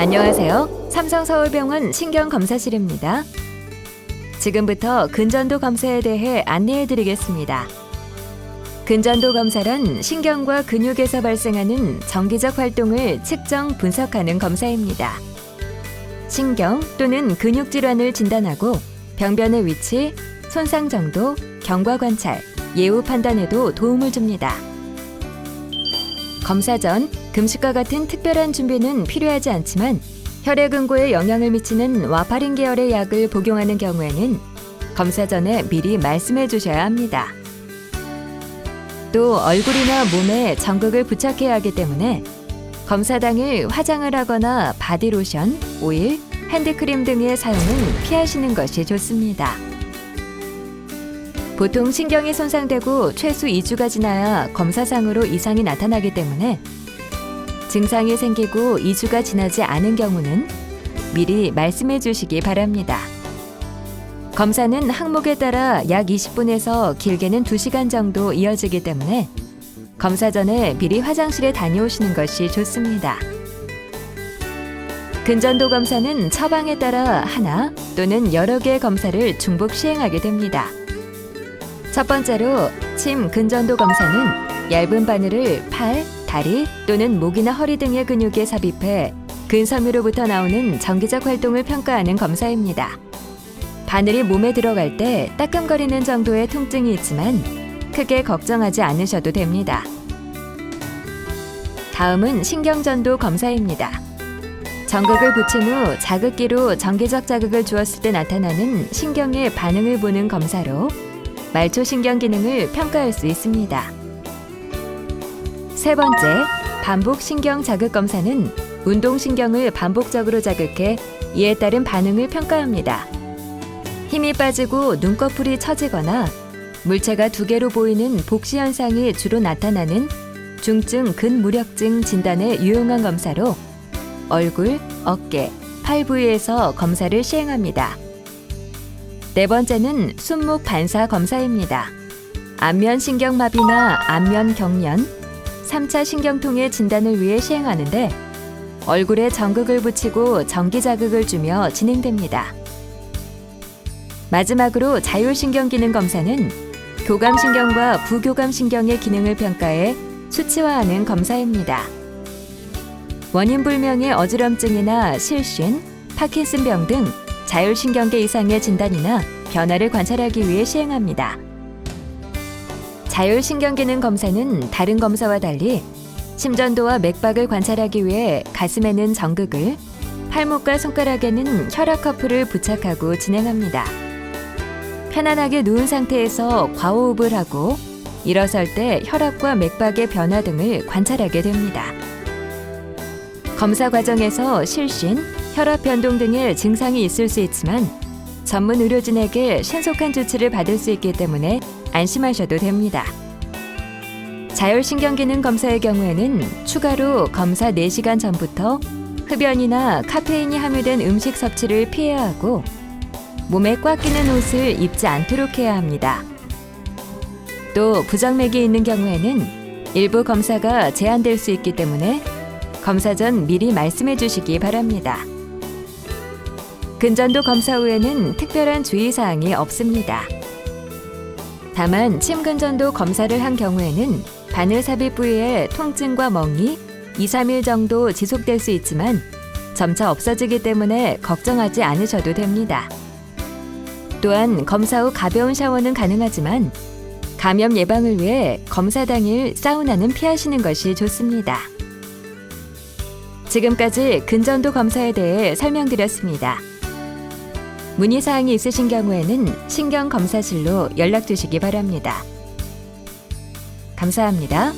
안녕하세요. 삼성서울병원 신경검사실입니다. 지금부터 근전도 검사에 대해 안내해 드리겠습니다. 근전도 검사란 신경과 근육에서 발생하는 정기적 활동을 측정, 분석하는 검사입니다. 신경 또는 근육 질환을 진단하고 병변의 위치, 손상 정도, 경과 관찰, 예후 판단에도 도움을 줍니다. 검사 전 금식과 같은 특별한 준비는 필요하지 않지만 혈액 응고에 영향을 미치는 와파린 계열의 약을 복용하는 경우에는 검사 전에 미리 말씀해 주셔야 합니다. 또 얼굴이나 몸에 전극을 부착해야 하기 때문에 검사 당일 화장을 하거나 바디로션, 오일, 핸드크림 등의 사용은 피하시는 것이 좋습니다. 보통 신경이 손상되고 최소 2주가 지나야 검사상으로 이상이 나타나기 때문에 증상이 생기고 2주가 지나지 않은 경우는 미리 말씀해 주시기 바랍니다. 검사는 항목에 따라 약 20분에서 길게는 2시간 정도 이어지기 때문에 검사 전에 미리 화장실에 다녀오시는 것이 좋습니다. 근전도 검사는 처방에 따라 하나 또는 여러 개의 검사를 중복 시행하게 됩니다. 첫 번째로 침 근전도 검사는 얇은 바늘을 팔, 다리 또는 목이나 허리 등의 근육에 삽입해 근섬유로부터 나오는 정기적 활동을 평가하는 검사입니다. 바늘이 몸에 들어갈 때 따끔거리는 정도의 통증이 있지만 크게 걱정하지 않으셔도 됩니다. 다음은 신경전도 검사입니다. 전극을 붙인 후 자극기로 정기적 자극을 주었을 때 나타나는 신경의 반응을 보는 검사로 말초 신경 기능을 평가할 수 있습니다. 세 번째, 반복 신경 자극 검사는 운동 신경을 반복적으로 자극해 이에 따른 반응을 평가합니다. 힘이 빠지고 눈꺼풀이 처지거나 물체가 두 개로 보이는 복시 현상이 주로 나타나는 중증 근무력증 진단에 유용한 검사로 얼굴, 어깨, 팔 부위에서 검사를 시행합니다. 네 번째는 순목 반사 검사입니다. 안면 신경마비나 안면 경련, 3차 신경통의 진단을 위해 시행하는데 얼굴에 전극을 붙이고 전기 자극을 주며 진행됩니다. 마지막으로 자율신경 기능 검사는 교감신경과 부교감신경의 기능을 평가해 수치화하는 검사입니다. 원인 불명의 어지럼증이나 실신, 파킨슨병 등 자율신경계 이상의 진단이나 변화를 관찰하기 위해 시행합니다. 자율신경기능 검사는 다른 검사와 달리 심전도와 맥박을 관찰하기 위해 가슴에는 전극을, 팔목과 손가락에는 혈압 커플을 부착하고 진행합니다. 편안하게 누운 상태에서 과호흡을 하고 일어설 때 혈압과 맥박의 변화 등을 관찰하게 됩니다. 검사 과정에서 실신, 혈압 변동 등의 증상이 있을 수 있지만 전문 의료진에게 신속한 조치를 받을 수 있기 때문에 안심하셔도 됩니다. 자율신경기능 검사의 경우에는 추가로 검사 4시간 전부터 흡연이나 카페인이 함유된 음식 섭취를 피해야 하고 몸에 꽉 끼는 옷을 입지 않도록 해야 합니다. 또 부정맥이 있는 경우에는 일부 검사가 제한될 수 있기 때문에 검사 전 미리 말씀해 주시기 바랍니다. 근전도 검사 후에는 특별한 주의사항이 없습니다. 다만 침근전도 검사를 한 경우에는 바늘 삽입 부위에 통증과 멍이 2, 3일 정도 지속될 수 있지만 점차 없어지기 때문에 걱정하지 않으셔도 됩니다. 또한 검사 후 가벼운 샤워는 가능하지만 감염 예방을 위해 검사 당일 사우나는 피하시는 것이 좋습니다. 지금까지 근전도 검사에 대해 설명드렸습니다. 문의사항이 있으신 경우에는 신경검사실로 연락 주시기 바랍니다. 감사합니다.